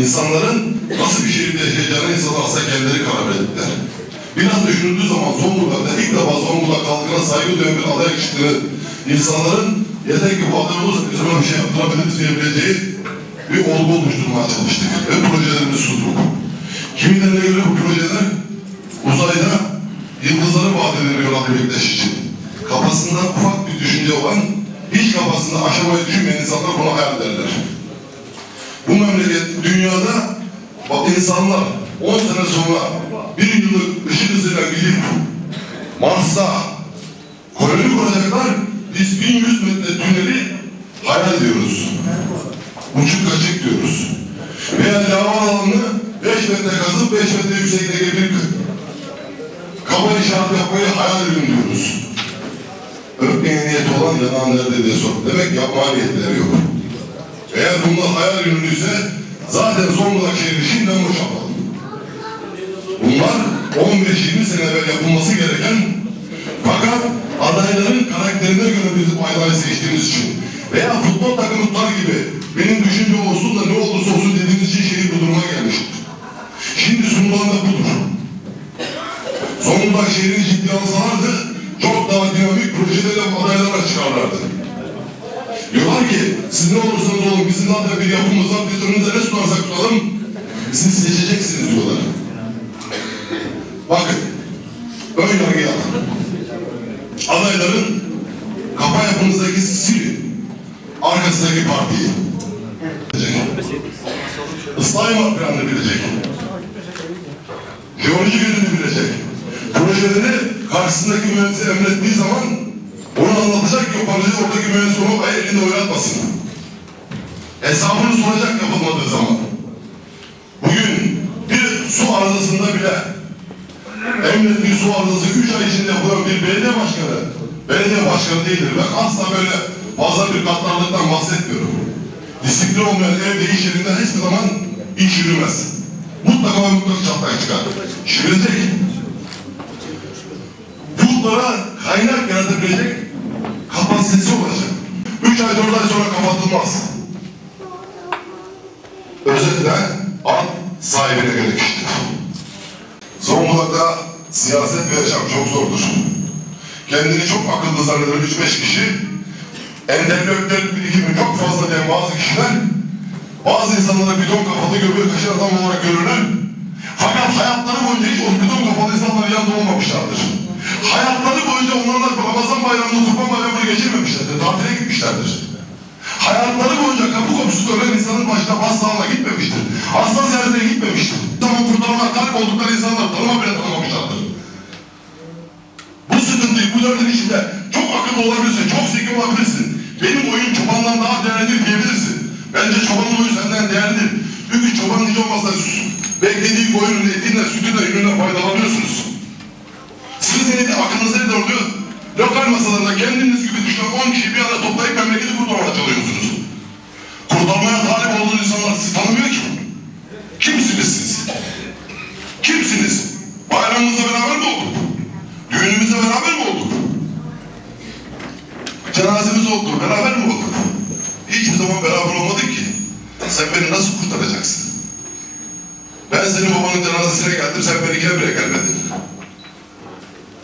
insanların nasıl bir şehirde yaşayacağını insanlar aslında kendileri karar verdiler. Biraz düşünüldüğü zaman Zonguldak'ta ilk defa Zonguldak halkına saygı duyan bir aday çıktığını insanların yeter ki bu aday olursa biz ona bir şey yaptırabiliriz diyebileceği bir olgu oluşturmaya çalıştık. Ve projelerimizi sunduk. Kimilerine göre bu projeler uzayda yıldızları vaat ediliyor Ali Bektaş için. Kafasında ufak bir düşünce olan, hiç kafasında aşamayı düşünmeyen insanlar bunu hayal ederler. Bu memleket dünyada bak insanlar 10 sene sonra bir yıllık ışık hızıyla gidip Mars'ta koloni kuracaklar. Biz 1100 metre tüneli hayal ediyoruz. Uçuk kaçık diyoruz. Veya lava alanını 5 metre kazıp 5 metre yüksekliğe bir kaba inşaat yapmayı hayal edin diyoruz. Öpmeye niyeti olan yanan nerede diye sor. Demek yapmaya niyetleri yok. Eğer bunlar hayal ürünüyse zaten Zonguldak şehri şimdiden boşaltalım. Bunlar 15-20 sene evvel yapılması gereken fakat adayların karakterine göre biz bu adayı seçtiğimiz için veya futbol takımı tutar gibi benim düşünce olsun da ne olursa olsun dediğimiz için şehir bu duruma gelmiştir. Şimdi sunulan da budur. Zonguldak şehrini ciddiye alsalardı çok daha dinamik projelerle adaylara çıkarlardı. Diyorlar ki siz ne olursanız olun bizim zaten bir yapımız var biz önünüze ne sunarsak tutalım siz seçeceksiniz diyorlar. Bakın yargı yapın. Adayların kafa yapınızdaki silin. Arkasındaki partiyi. Islahima planını bilecek. Jeoloji yönünü bilecek. Projeleri karşısındaki mühendise emrettiği zaman onu anlatacak ki projeyi oradaki mühendis onu elinde oynatmasın. Hesabını soracak yapılmadığı zaman. Bugün bir su arızasında bile emrettiği su arızası 3 ay içinde yapılan bir belediye başkanı, belediye başkanı değildir. Ben asla böyle fazla bir katlarlıktan bahsetmiyorum. Disiplin olmayan evde iş yerinde hiçbir zaman iş yürümez. Mutlaka ve mutlaka çatlak çıkar. Şirecek. Bunlara kaynak yaratabilecek kapasitesi olacak. Üç ay dört ay sonra kapatılmaz. Özetle ad sahibine göre kişidir. Zonguldak'ta siyaset ve yaşam çok zordur. Kendini çok akıllı zanneden üç beş kişi, entelektüel birikimi çok fazla diyen bazı kişiler, bazı insanlara bidon kafalı göbeği kaşır adam olarak görülür. Fakat hayatları boyunca hiç o bidon kafalı insanların yanında olmamışlardır. Hayatları boyunca onlarla Ramazan bayramını, Kurban bayramını geçirmemişlerdir. Tatile gitmişlerdir. Hayatları boyunca kapı komşusu ölen insanın başına hastalığa gitmemiştir. Hasta ziyaretine gitmemiştir. Tamam kurtarma talip oldukları insanlar tanıma bile tanımamışlardır. Bu sıkıntıyı bu dördün içinde çok akıllı olabilirsin, çok zeki olabilirsin. Benim oyun çobandan daha değerlidir diyebilirsin. Bence çobanın oyu senden değerlidir. Çünkü çoban hiç olmazsa beklediği koyunun etinden, sütünden, üründen faydalanıyorsunuz. Sizin eti aklınızda ne oluyor? Lokal masalarında kendiniz gibi düşünen 10 kişi bir arada toplayıp memleketi kurtarmaya çalışıyorsunuz. Kurtarmaya talip olduğunuz insanlar sizi tanımıyor ki. Kimsiniz siz? Kimsiniz? Bayramımızda beraber mi olduk? Düğünümüzde beraber mi olduk? Cenazemiz oldu, beraber mi olduk? Hiçbir zaman beraber olmadık ki. Sen beni nasıl kurtaracaksın? Ben senin babanın cenazesine geldim, sen beni bile gelmedin.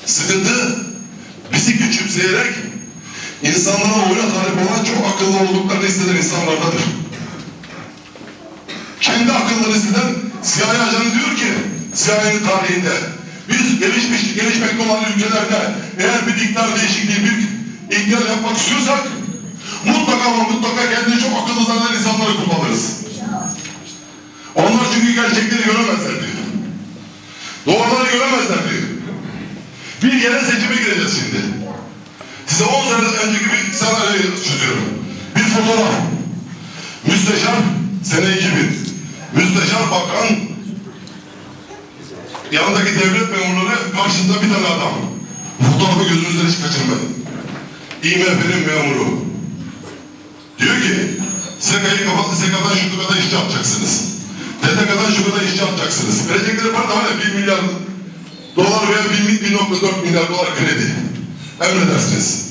Sıkıntı bizi küçümseyerek insanlara oyuna talip olan çok akıllı olduklarını hisseden insanlardadır. Kendi akılları hisseden CIA ajanı diyor ki CIA'nın tarihinde biz gelişmiş, gelişmekte olan ülkelerde eğer bir iktidar değişikliği, bir iktidar yapmak istiyorsak mutlaka ama mutlaka kendini çok akıllı zanneden insanları kullanırız. Onlar çünkü gerçekleri göremezler diyor. Doğruları göremezler diyor. Bir yere seçime gireceğiz şimdi. Size 10 sene önceki bir senaryoyu çözüyorum. Bir fotoğraf. Müsteşar sene 2000. Müsteşar bakan yanındaki devlet memurları karşısında bir tane adam. Fotoğrafı gözünüzden hiç kaçırmayın. IMF'nin memuru. Diyor ki SEKA'yı kapattı, SEKA'dan şu kadar işçi yapacaksınız. TTK'dan şu kadar işçi yapacaksınız. Verecekleri para da hala 1 milyar dolar veya 1.4 milyar dolar kredi. Emredersiniz.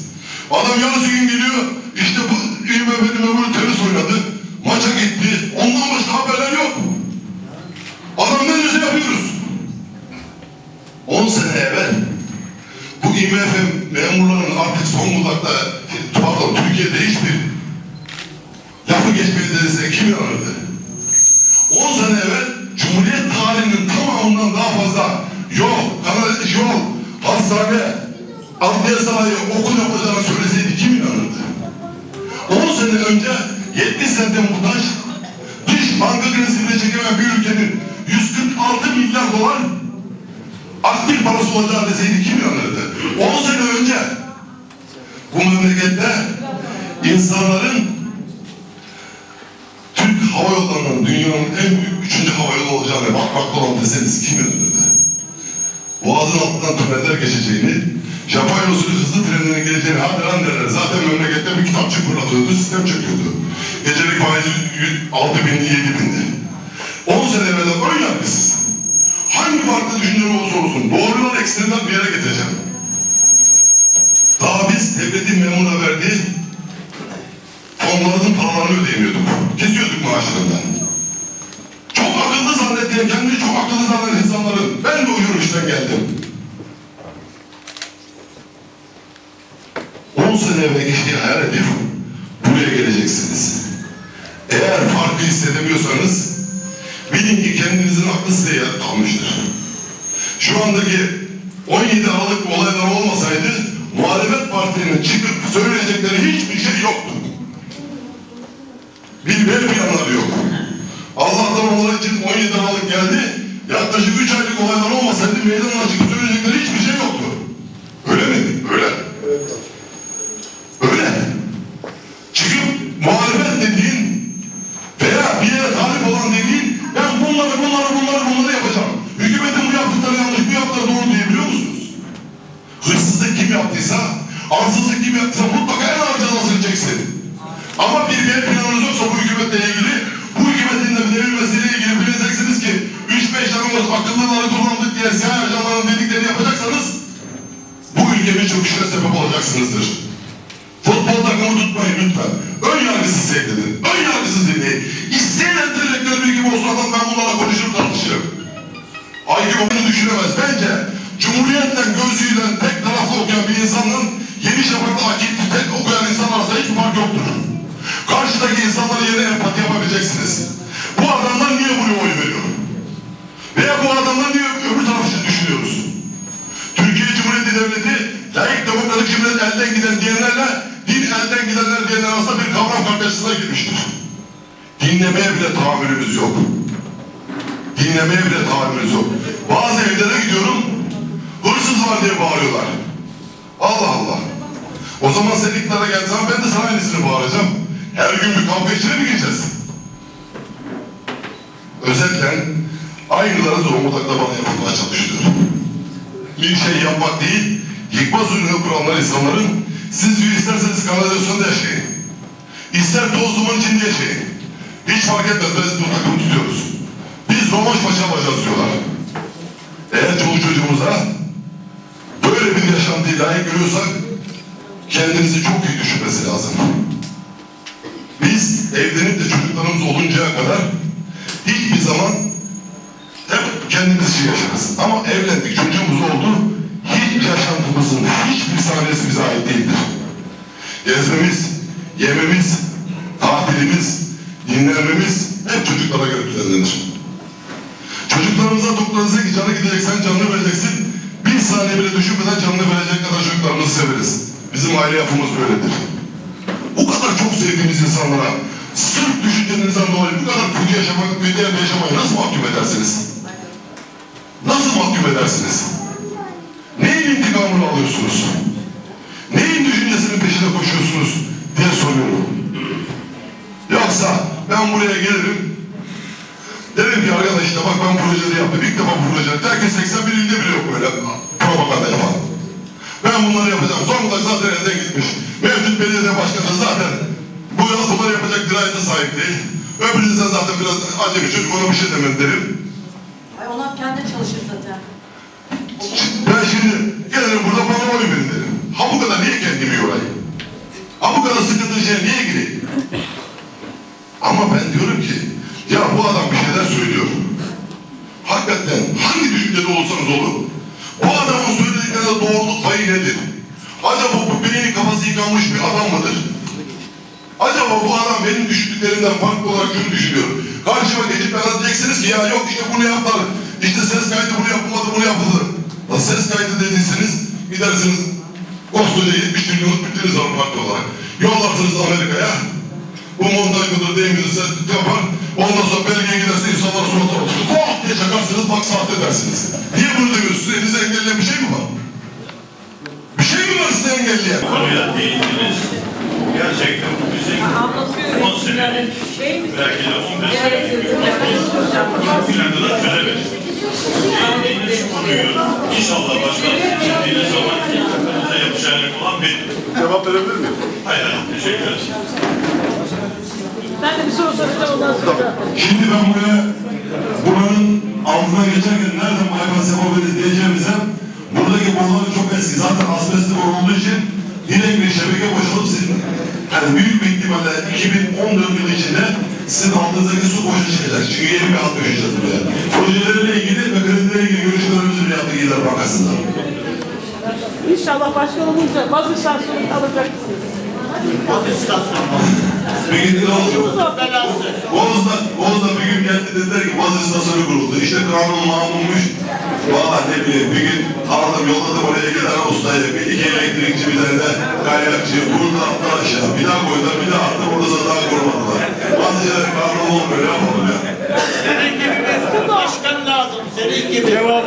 Adam yarısı gün geliyor, işte bu İMF'nin memuru tenis oynadı, maça gitti, ondan başka haberler yok. Adam ne diyorsa yapıyoruz. 10 sene evvel bu IMF memurlarının artık Zonguldak'ta, pardon Türkiye'de hiçbir lafı geçmedi size kim inanırdı? Hastane, adliye sanayi, okul yapacağını söyleseydi kim inanırdı? 10 sene önce 70 sente muhtaç, dış banka krizi bile çekemeyen bir ülkenin 146 milyar dolar aktif parası olacağını deseydi kim inanırdı? 10 sene önce bu memlekette insanların Türk Hava Yolları'nın dünyanın en büyük üçüncü hava yolu olacağını bakmakta olan deseniz kim inanırdı? Boğazın altından tüneller geçeceğini, Japonya usulü hızlı trenlerin geleceğini hatıran derler. Zaten memlekette bir kitapçık fırlatıyordu, sistem çöküyordu. Gecelik faizi 6 bindi, 7 bindi. 10 sene evvel ön yargısız. Hangi farklı düşünce olursa olsun doğrular ekstremden bir yere getireceğim. Daha biz devletin memura verdiği fonlarının paralarını ödeyemiyorduk. Kesiyorduk maaşlarından. Çok akıllı zannettiğim, kendini çok akıllı zanneden insanların ben de o yürüyüşten geldim. 10 sene evvel geçtiği hayal edip buraya geleceksiniz. Eğer farkı hissedemiyorsanız bilin ki kendinizin aklı size kalmıştır. Şu andaki 17 Aralık olaylar olmasaydı muhalefet partilerinin çıkıp söyleyecekleri hiçbir şey yoktu. Bir B planları yok. Allah'tan onlar için 17 Aralık geldi. Yaklaşık 3 aylık olaylar olmasaydı meydana çıkıp söyleyecekleri hiçbir şey Kim yaptıysa, arsızlık kim yaptıysa mutlaka en ağır cezasını çeksin. Ama bir B planınız yoksa bu hükümetle ilgili, bu hükümetin de devrilmesiyle ilgili bileceksiniz ki 3-5 tanımız akıllıları kullandık diye siyah ajanların dediklerini yapacaksanız bu ülkenin çöküşüne sebep olacaksınızdır. Futbol takımı tutmayın lütfen. Ön yargısız seyredin. Ön yargısız dinleyin. İsteyen entelektüel bilgi olsun adam ben bunlarla konuşurum tartışırım. IQ bunu düşünemez. Bence Cumhuriyetle gözüyle tek taraflı okuyan bir insanın Yeni Şafak'ta akit tek okuyan insan arasında hiçbir fark yoktur. Karşıdaki insanlara yerine empati yapabileceksiniz. Bu adamlar niye buraya oy veriyor? Veya bu adamlar niye öbür tarafı düşünüyoruz? Türkiye Cumhuriyeti Devleti layık demokratik cumhuriyet elden giden diyenlerle din elden gidenler diyenler arasında bir kavram kargaşasına girmiştir. Dinlemeye bile tahammülümüz yok. Dinlemeye bile tahammülümüz yok. Bazı evlere gidiyorum, hırsız var diye bağırıyorlar. Allah Allah. O zaman sen iktidara geldiğin ben de sana aynısını bağıracağım. Her gün bir kavga içine mi gireceğiz? Özetle aynıları Zonguldak'ta bana yapılmaya çalışılıyor. Bir şey yapmak değil, yıkmaz ürünü kuranlar insanların siz diyor isterseniz kanalizasyonda yaşayın. İster toz duman içinde yaşayın. Hiç fark etmez biz bu takımı tutuyoruz. Biz romaş maçı yapacağız diyorlar. Eğer çoluk çocuğumuza yaşantıyı layık görüyorsak kendinizi çok iyi düşünmesi lazım. Biz evlenip de çocuklarımız oluncaya kadar hiçbir zaman hep kendimiz için yaşarız. Ama evlendik, çocuğumuz oldu, hiç yaşantımızın hiçbir saniyesi bize ait değildir. Gezmemiz, yememiz, tatilimiz, dinlenmemiz hep çocuklara göre düzenlenir. Çocuklarımıza doktorunuza canı gidecek, sen canını vereceksin. Saniye bile düşünmeden canını verecek kadar çocuklarımızı severiz. Bizim aile yapımız böyledir. Bu kadar çok sevdiğimiz insanlara sırf düşüncenizden dolayı bu kadar kötü yaşamak, kötü yerde yaşamayı nasıl mahkum edersiniz? Nasıl mahkum edersiniz? Neyin intikamını alıyorsunuz? Neyin düşüncesinin peşine koşuyorsunuz diye soruyorum. Yoksa ben buraya gelirim, derim ki arkadaşlar bak ben projeleri yaptım, ilk defa bu projeleri, herkes 81 ilde bile yok böyle propaganda yapan. Ben bunları yapacağım. Zonguldak zaten elden gitmiş. Mevcut belediye başkanı zaten bu yıl bunları yapacak dirayete sahip değil. Öbürünüzden zaten biraz acemi çocuk ona bir şey demem derim. Ay onlar kendi çalışır zaten. Ben şimdi gelirim burada bana oy verin derim. Ha bu kadar niye kendimi yorayım? Ha bu kadar sıkıntılı şeye niye gireyim? Ama ben diyorum ki ya bu adam bir şeyler söylüyor. hakikaten hangi düşüncede olursanız olun, bu adamın söylediklerinde doğruluk payı nedir? Acaba bu beynin kafası yıkanmış bir adam mıdır? Acaba bu adam benim düşündüklerimden farklı olarak şunu düşünüyor. Karşıma geçip bana diyeceksiniz ki ya yok işte bunu yaptılar. İşte ses kaydı bunu yapılmadı bunu yapıldı. La ses kaydı dediyseniz gidersiniz koskoca 70 milyonluk bütçeniz var parti olarak. Yollarsınız Amerika'ya. Bu montaj mıdır değil midir ses yapar. Ondan sonra belgeye giderse insanlar suratına oturur. Oh diye çakarsınız bak sahte dersiniz. Niye bunu demiyorsunuz? Elinizde engelleyen bir şey mi var? Bir şey mi var size engelleyen? konuya değindiniz. Gerçekten bu bizim 10 senelik belki de 15 senelik bir planda da çözemedik. Değindiğiniz konuyu inşallah seçildiğiniz zaman aklınıza yapacak olan benim. Cevap verebilir miyim? Hayır, teşekkür ederim. Ben de bir soru soracağım ondan sonra. Şimdi ben buraya buranın altından geçerken nereden bypass yapabiliriz diyeceğimize buradaki borular çok eski. Zaten asbestli boru olduğu için direkt bir şebeke boşalıp sizin yani büyük bir ihtimalle 2014 yılı içinde sizin altınızdaki su boşa çıkacak. Çünkü yeni bir hat döşeceğiz buraya. Projelerle ilgili ve kredilerle ilgili görüşmelerimizi bile yaptık İller Bankası'nda. İnşallah başkan olunca bazı istasyonu alacaksınız. Bir gün ne oldu? Boğaz'da, Boğaz'da bir gün geldi dediler ki Boğaz istasyonu kuruldu. İşte kanun mamulmuş. Valla ne bileyim bir gün aradım yolladım oraya iki tane ustaydı. Bir iki elektrikçi bir tane de kaynakçı. Bunu da aşağı. Bir daha koydular bir daha attım orada zaten korumadılar. Bazı şeyler kanun olmuyor. Ne yapalım ya? Senin gibi bir başkan lazım. Senin gibi. Cevap